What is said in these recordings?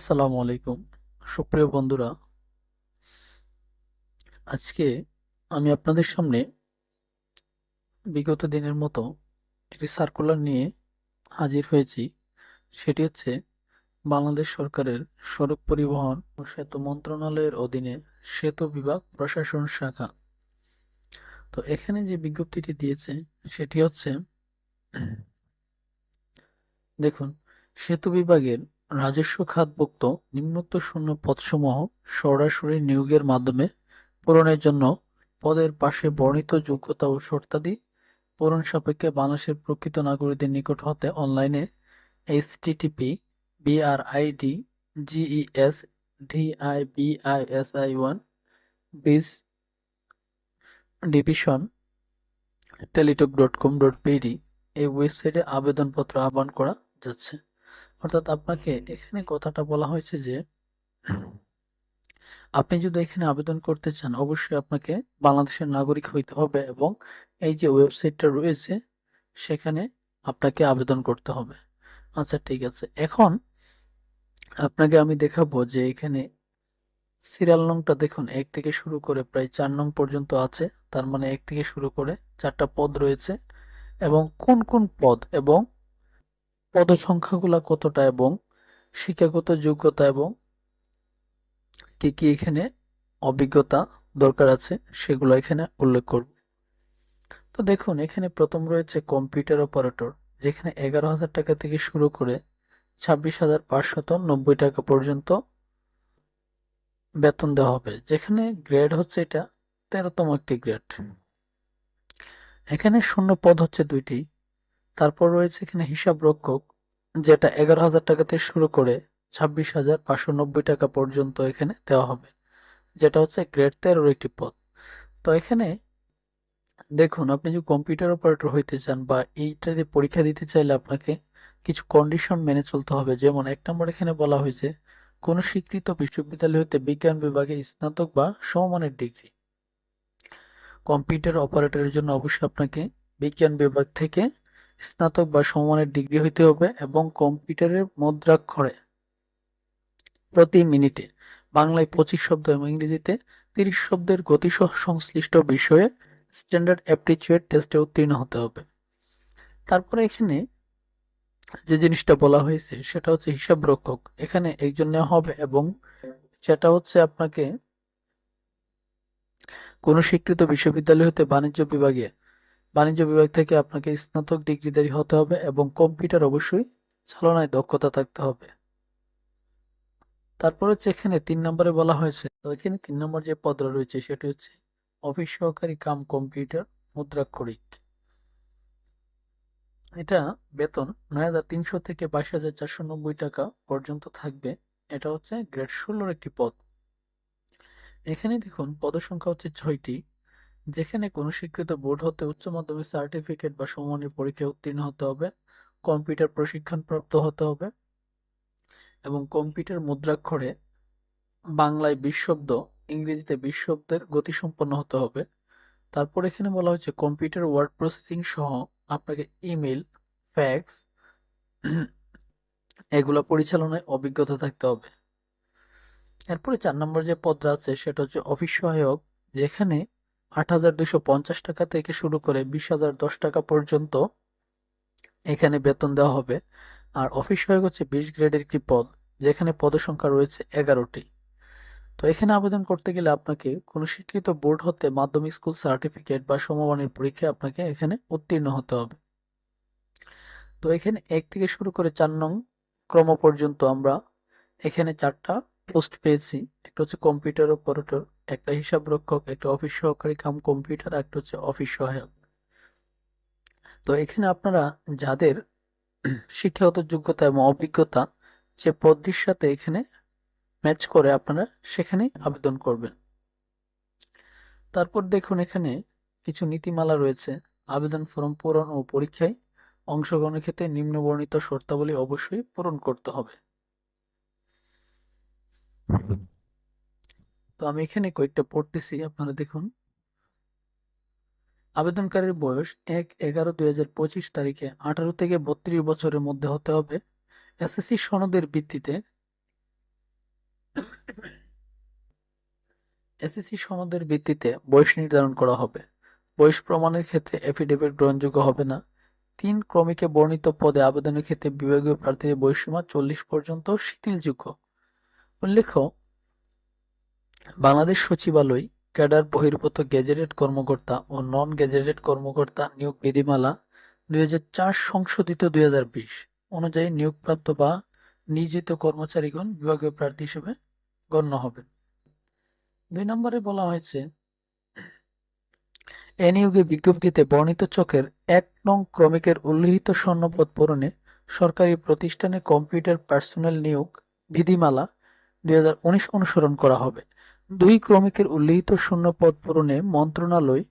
আসসালামু আলাইকুম। সুপ্রিয় বন্ধুরা, আজকে আমি আপনাদের সামনে বিগত দিনের মতো একটি সার্কুলার নিয়ে হাজির হয়েছি। সেটি হচ্ছে বাংলাদেশ সরকারের সড়ক পরিবহন ও সেতু মন্ত্রণালয়ের অধীনে সেতু বিভাগ প্রশাসন শাখা। তো এখানে যে বিজ্ঞপ্তিটি দিয়েছে, সেটি হচ্ছে, দেখুন, সেতু বিভাগের রাজস্ব খাতভুক্ত নিম্নোক্ত শূন্য পদসমূহ সরাসরি নিয়োগের মাধ্যমে পূরণের জন্য পদের পাশে বর্ণিত যোগ্যতা ও শর্তাদি পূরণ সাপেক্ষে বাংলাদেশের প্রকৃত নাগরিকদের নিকট হতে অনলাইনে HTTP, BRID, GES, DIVISI one বিস division, Teletalk dot com dot PD এই ওয়েবসাইটে আবেদনপত্র আহ্বান করা যাচ্ছে। অর্থাৎ আপনাকে এখানে কথাটা বলা হয়েছে যে, আপনি যদি এখানে আবেদন করতে চান, অবশ্যই আপনাকে বাংলাদেশের নাগরিক হইতে হবে এবং এই যে ওয়েবসাইটটা রয়েছে, সেখানে আপনাকে আবেদন করতে হবে। আচ্ছা ঠিক আছে। এখন আপনাকে আমি দেখাবো যে এখানে সিরিয়াল নংটা দেখুন, এক থেকে শুরু করে প্রায় চার নং পর্যন্ত আছে। তার মানে এক থেকে শুরু করে চারটা পদ রয়েছে এবং কোন কোন পদ এবং পদ সংখ্যাগুলা কতটা এবং শিক্ষাগত যোগ্যতা এবং কি কি এখানে অভিজ্ঞতা দরকার আছে, সেগুলো এখানে উল্লেখ করব। তো দেখুন, এখানে প্রথম রয়েছে কম্পিউটার অপারেটর, যেখানে এগারো হাজার টাকা থেকে শুরু করে ছাব্বিশ হাজার পাঁচশত নব্বই টাকা পর্যন্ত বেতন দেওয়া হবে, যেখানে গ্রেড হচ্ছে এটা তেরোতম একটি গ্রেড। এখানে শূন্য পদ হচ্ছে দুইটি তারপর রয়েছে এখানে হিসাব রক্ষক যেটা এগারো হাজার টাকা থেকে শুরু করে ছাব্বিশ হাজার পাঁচশো নব্বই টাকা পর্যন্ত এখানে দেওয়া হবে, যেটা হচ্ছে গ্রেড তেরোর একটি পদ। তো এখানে দেখুন, আপনি যদি কম্পিউটার অপারেটর হইতে চান বা এইটা এইটাতে পরীক্ষা দিতে চাইলে আপনাকে কিছু কন্ডিশন মেনে চলতে হবে। যেমন এক নম্বর এখানে বলা হয়েছে, কোনো স্বীকৃত বিশ্ববিদ্যালয় হতে বিজ্ঞান বিভাগে স্নাতক বা সমমানের ডিগ্রি। কম্পিউটার অপারেটরের জন্য অবশ্যই আপনাকে বিজ্ঞান বিভাগ থেকে স্নাতক বা সমমানের ডিগ্রি হইতে হবে এবং কম্পিউটারের মুদ্রাক্ষরে প্রতি মিনিটে বাংলায় পঁচিশ শব্দ এবং ইংরেজিতে তিরিশ শব্দের গতি সংশ্লিষ্ট বিষয়ে স্ট্যান্ডার্ড অ্যাপটিচিউড টেস্টে উত্তীর্ণ হতে হবে। তারপরে এখানে যে জিনিসটা বলা হয়েছে সেটা হচ্ছে হিসাব রক্ষক। এখানে একজন নেওয়া হবে এবং সেটা হচ্ছে আপনাকে কোনো স্বীকৃত বিশ্ববিদ্যালয় হতে বাণিজ্য বিভাগে বাণিজ্য বিভাগ থেকে আপনাকে স্নাতক ডিগ্রিধারী হতে হবে এবং কম্পিউটার অবশ্যই চালনায় দক্ষতা থাকতে হবে। তারপর হচ্ছে এখানে তিন নম্বরে বলা হয়েছে, তো এখানে তিন নম্বর যে পদটা রয়েছে সেটি হচ্ছে অফিস সহকারী কাম কম্পিউটার মুদ্রাক্ষরিক এটা বেতন নয় হাজার তিনশো থেকে বাইশ হাজার চারশো নব্বই টাকা পর্যন্ত থাকবে। এটা হচ্ছে গ্রেড ষোলোর একটি পদ। এখানে দেখুন পদসংখ্যা হচ্ছে ছয়টি। যেখানে কোনো স্বীকৃত বোর্ড হতে উচ্চ মাধ্যমিক সার্টিফিকেট বা সমমানের পরীক্ষায় উত্তীর্ণ হতে হবে কম্পিউটার প্রশিক্ষণপ্রাপ্ত হতে হবে এবং কম্পিউটার মুদ্রাক্ষরে বাংলায় বিশ শব্দ ইংরেজিতে বিশ শব্দের গতিসম্পন্ন হতে হবে। তারপর এখানে বলা হয়েছে কম্পিউটার ওয়ার্ড প্রসেসিং সহ আপনাকে ইমেল ফ্যাক্স এগুলো পরিচালনায় অভিজ্ঞতা থাকতে হবে। এরপরে চার নম্বর যে পদটা আছে সেটা হচ্ছে অফিস সহায়ক, যেখানে আট হাজার দুশো পঞ্চাশ টাকা থেকে শুরু করে বিশ হাজার দশ টাকা পর্যন্ত এখানে বেতন দেওয়া হবে। আর অফিস সহায়ক হচ্ছে বিশ গ্রেডের একটি পদ যেখানে পদসংখ্যা রয়েছে এগারোটি। তো এখানে আবেদন করতে গেলে আপনাকে কোনো স্বীকৃত বোর্ড হতে মাধ্যমিক স্কুল সার্টিফিকেট বা সমমানের পরীক্ষায় আপনাকে এখানে উত্তীর্ণ হতে হবে। তো এখানে এক থেকে শুরু করে চার নং ক্রম পর্যন্ত আমরা এখানে চারটা পোস্ট পেয়েছি। একটা হচ্ছে কম্পিউটার অপারেটর একটা হিসাব রক্ষক, একটা অফিস সহকারী কাম কম্পিউটার, একটা হচ্ছে অফিস সহায়ক। তো এখানে আপনারা যাদের শিক্ষাগত যোগ্যতা এবং অভিজ্ঞতা যে পদটির সাথে এখানে ম্যাচ করে আপনারা সেখানে আবেদন করবেন। তারপর দেখুন এখানে কিছু নীতিমালা রয়েছে। আবেদন ফর্ম পূরণ ও পরীক্ষায় অংশগ্রহণের ক্ষেত্রে নিম্নবর্ণিত শর্তাবলী অবশ্যই পূরণ করতে হবে। তো আমি এখানে কয়েকটা পড়তেছি, আপনারা দেখুন। আবেদনকারীর বয়স এক এগারো দুই হাজার পঁচিশ তারিখে আঠারো থেকে বত্রিশ বছরের মধ্যে হতে হবে। এসএসসি সনদের ভিত্তিতে এসএসসি সনদের ভিত্তিতে বয়স নির্ধারণ করা হবে। বয়স প্রমাণের ক্ষেত্রে এফিডেভিট গ্রহণযোগ্য হবে না। তিন ক্রমিকে বর্ণিত পদে আবেদনের ক্ষেত্রে বিভাগীয় প্রার্থীদের বয়সীমা চল্লিশ পর্যন্ত শিথিলযোগ্য। উল্লেখ্য বাংলাদেশ সচিবালয় ক্যাডার বহির্ভূত গেজেটেড কর্মকর্তা ও নন গেজেটেড কর্মকর্তা নিয়োগ বিধিমালা দুই হাজার চার সংশোধিত দুই হাজার বিশ অনুযায়ী নিয়োগপ্রাপ্ত বা নিয়োজিত কর্মচারীগণ বিভাগীয় প্রার্থী হিসেবে গণ্য হবেন। দুই নম্বরে বলা হয়েছে, এ নিয়োগে বিজ্ঞপ্তিতে বর্ণিত চকের এক নং ক্রমিকের উল্লিখিত স্বর্ণপদ পূরণে সরকারি প্রতিষ্ঠানে কম্পিউটার পার্সোনাল নিয়োগ বিধিমালা দুই হাজার উনিশ অনুসরণ করা হবে। দুই ক্রমিকের উল্লিখিত শূন্য পদ পূরণে মন্ত্রণালয়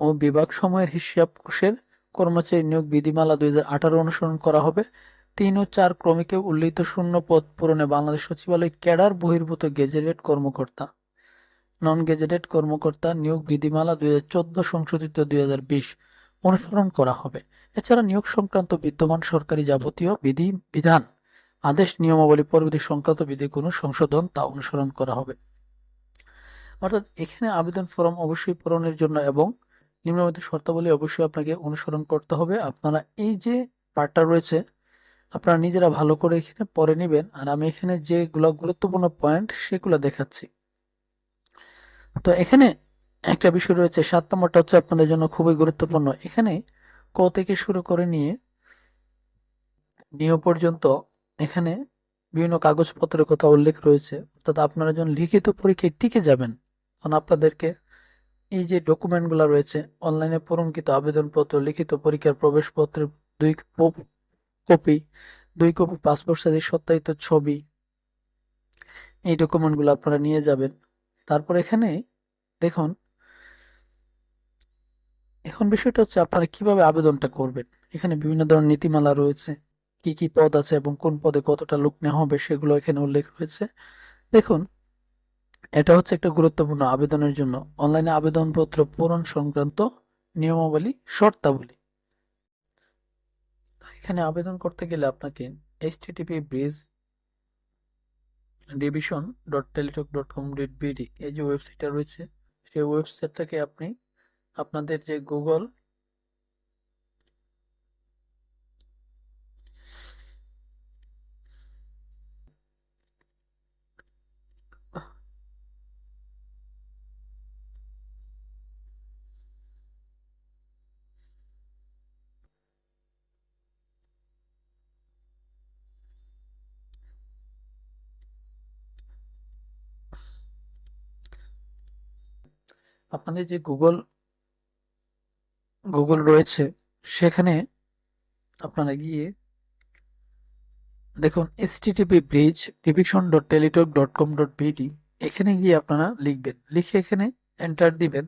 ও বিভাগ সময়ের হিসাব কোষের কর্মচারী নিয়োগ বিধিমালা দুই অনুসরণ করা হবে। তিন ও চার ক্রমিকে উল্লিখিত শূন্য পদ পূরণে বাংলাদেশ সচিবালয় ক্যাডার বহির্ভূত গেজেটেড কর্মকর্তা নন গেজেটেড কর্মকর্তা নিয়োগ বিধিমালা দুই হাজার চোদ্দ সংশোধিত দুই হাজার বিশ অনুসরণ করা হবে। এছাড়া নিয়োগ সংক্রান্ত বিদ্যমান সরকারি যাবতীয় বিধি, বিধান আদেশ, নিয়মাবলী, পরবর্তী সংক্রান্ত বিধি কোনো সংশোধন তা অনুসরণ করা হবে। অর্থাৎ এখানে আবেদন ফর্ম অবশ্যই পূরণের জন্য এবং নিম্নমধ্যে শর্তাবলী অবশ্যই আপনাকে অনুসরণ করতে হবে। আপনারা এই যে পার্টটা রয়েছে, আপনারা নিজেরা ভালো করে এখানে পরে নেবেন। আর আমি এখানে যেগুলো গুরুত্বপূর্ণ পয়েন্ট সেগুলো দেখাচ্ছি। তো এখানে একটা বিষয় রয়েছে, সাত নম্বরটা হচ্ছে আপনাদের জন্য খুবই গুরুত্বপূর্ণ। এখানে ক থেকে শুরু করে নিয়ে নিয় পর্যন্ত এখানে বিভিন্ন কাগজপত্রের কথা উল্লেখ রয়েছে। অর্থাৎ আপনারা যখন লিখিত পরীক্ষায় টিকে যাবেন, তখন আপনাদেরকে এই যে ডকুমেন্টগুলো রয়েছে, অনলাইনে পূরণকৃত আবেদনপত্র, লিখিত পরীক্ষার প্রবেশপত্রের দুই কপি দুই কপি পাসপোর্ট সাইজের সত্যায়িত ছবি, এই ডকুমেন্টগুলো আপনারা নিয়ে যাবেন। তারপর এখানে দেখুন, এখন বিষয়টা হচ্ছে আপনারা কীভাবে আবেদনটা করবেন। এখানে বিভিন্ন ধরনের নীতিমালা রয়েছে। কি কি পদ আছে এবং কোন পদে কতটা লোক নেওয়া হবে সেগুলো এখানে উল্লেখ হয়েছে দেখুন, এটা হচ্ছে একটা গুরুত্বপূর্ণ আবেদনের জন্য। অনলাইনে আবেদনপত্র পূরণ সংক্রান্ত নিয়মাবলী, শর্তাবলী। এখানে আবেদন করতে গেলে আপনাকে HTTP bridge division dot Teletalk dot com dot BD এই যে ওয়েবসাইটটা রয়েছে, সেই ওয়েবসাইটটাকে আপনি আপনাদের যে গুগল আপনাদের যে গুগল গুগল রয়েছে, সেখানে আপনারা গিয়ে দেখুন S STTP bridge division dot Teletalk dot com dot BD এখানে গিয়ে আপনারা লিখবেন। লিখে এখানে এন্টার দিবেন।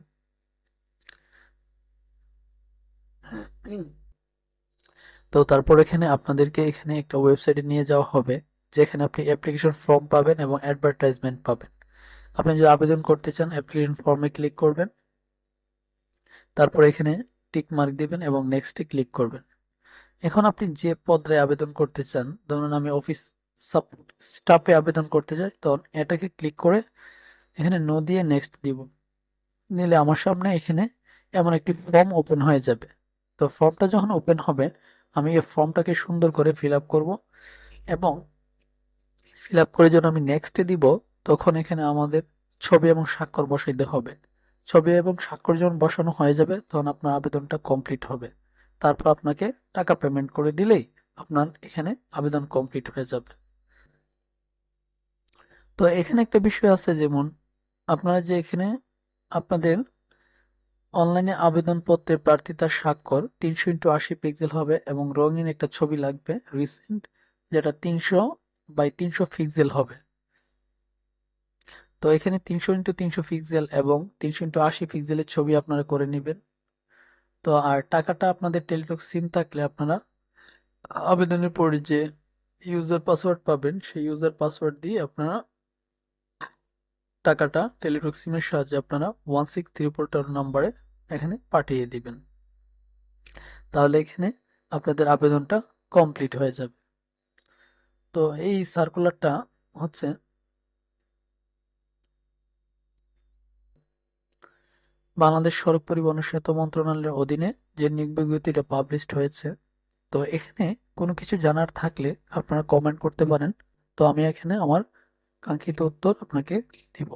তো তারপর এখানে আপনাদেরকে এখানে একটা ওয়েবসাইটে নিয়ে যাওয়া হবে, যেখানে আপনি অ্যাপ্লিকেশন ফর্ম পাবেন এবং অ্যাডভার্টাইজমেন্ট পাবেন। আপনি যদি আবেদন করতে চান অ্যাপ্লিকেশন ফর্মে ক্লিক করবেন। তারপর এখানে টিক মার্ক দিবেন এবং নেক্সটে ক্লিক করবেন। এখন আপনি যে পদে আবেদন করতে চান, ধরুন আমি অফিস সাব স্টাফে আবেদন করতে চাই তখন এটাকে ক্লিক করে এখানে নো দিয়ে নেক্সট দিব। নিলে আমার সামনে এখানে এমন একটি ফর্ম ওপেন হয়ে যাবে। তো ফর্মটা যখন ওপেন হবে, আমি এই ফর্মটাকে সুন্দর করে ফিল আপ করব এবং ফিল আপ করে যখন আমি নেক্সটে দিব তখন এখানে আমাদের ছবি এবং স্বাক্ষর বসাইতে হবে। ছবি এবং স্বাক্ষর যখন বসানো হয়ে যাবে, তখন আপনার আবেদনটা কমপ্লিট হবে। তারপর আপনাকে টাকা পেমেন্ট করে দিলেই আপনার এখানে আবেদন কমপ্লিট হয়ে যাবে। তো এখানে একটা বিষয় আছে, যেমন আপনারা যে এখানে আপনাদের অনলাইনে আবেদনপত্রের প্রার্থিতার স্বাক্ষর তিনশো ইন্টু আশি পিক্সেল হবে এবং রঙিন একটা ছবি লাগবে রিসেন্ট যেটা তিনশো বাই তিনশো পিক্সেল হবে। তো এখানে তিনশো ইন্টু তিনশো পিক্সেল এবং তিনশো ইন্টু আশি পিক্সেলের ছবি আপনারা করে নেবেন। তো আর টাকাটা আপনাদের টেলিটক সিম থাকলে আপনারা আবেদনের পরে যে ইউজার পাসওয়ার্ড পাবেন, সেই ইউজার পাসওয়ার্ড দিয়ে আপনারা টাকাটা টেলিটক সিমের সাহায্যে আপনারা ওয়ান সিক্স থ্রি ফোর নাম্বারে এখানে পাঠিয়ে দিবেন। তাহলে এখানে আপনাদের আবেদনটা কমপ্লিট হয়ে যাবে। তো এই সার্কুলারটা হচ্ছে বাংলাদেশ সড়ক পরিবহন সেতু মন্ত্রণালয়ের অধীনে যে নিয়োগ পাবলিশড হয়েছে, তো এখানে কোনো কিছু জানার থাকলে আপনারা কমেন্ট করতে পারেন। তো আমি এখানে আমার কাঙ্ক্ষিত উত্তর আপনাকে দিব।